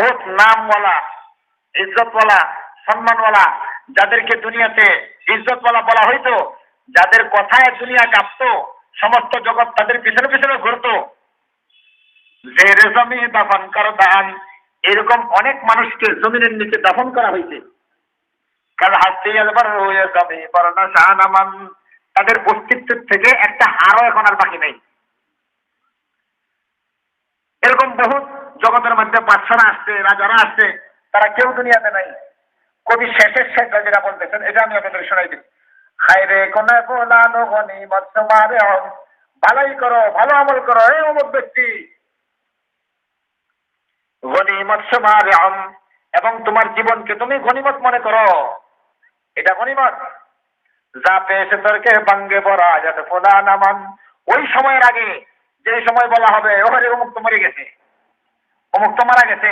বহুত নামওয়ালা, ইজ্জতওয়ালা, সম্মানওয়ালা, যাদেরকে দুনিয়াতে ইজ্জতওয়ালা বলা হইতো, যাদের কথায় দুনিয়া কাঁপতো, সমস্ত জগৎ তাদের পিছনে পিছনে ঘুরতো। যে রেজমি দাফন কর দান, এরকম অনেক মানুষকে জমিনের নিচে দাফন করা হয়েছে তাদের অস্তিত্ব থেকে একটা হারও এখন আর বাকি নেই। এরকম বহু জগতের মধ্যে বাদশারা আসছে, রাজারা আসছে, তারা কেউ দুনিয়াতে নাই। কবি শেষের শেষ যেটা বলতেছেন, এটা আমি আপনাদের শোনাই দিই। রে কোনায় বোলানো গনি, মৎস্য মারে ভালোই করো, ভালো আমল করো এই অমুক ব্যক্তি। গনিমত সমারম এবং তোমার জীবনকে তুমি গনিমত মনে করো। এটা গনিমত যা পেয়েছে তোরকে বাঙ্গে বরা যাতে ফোদা নামান ওই সময়ের আগে যে সময় বলা হবে ওখানে অমুক তো মরে গেছে। অমুক তো মারা গেছে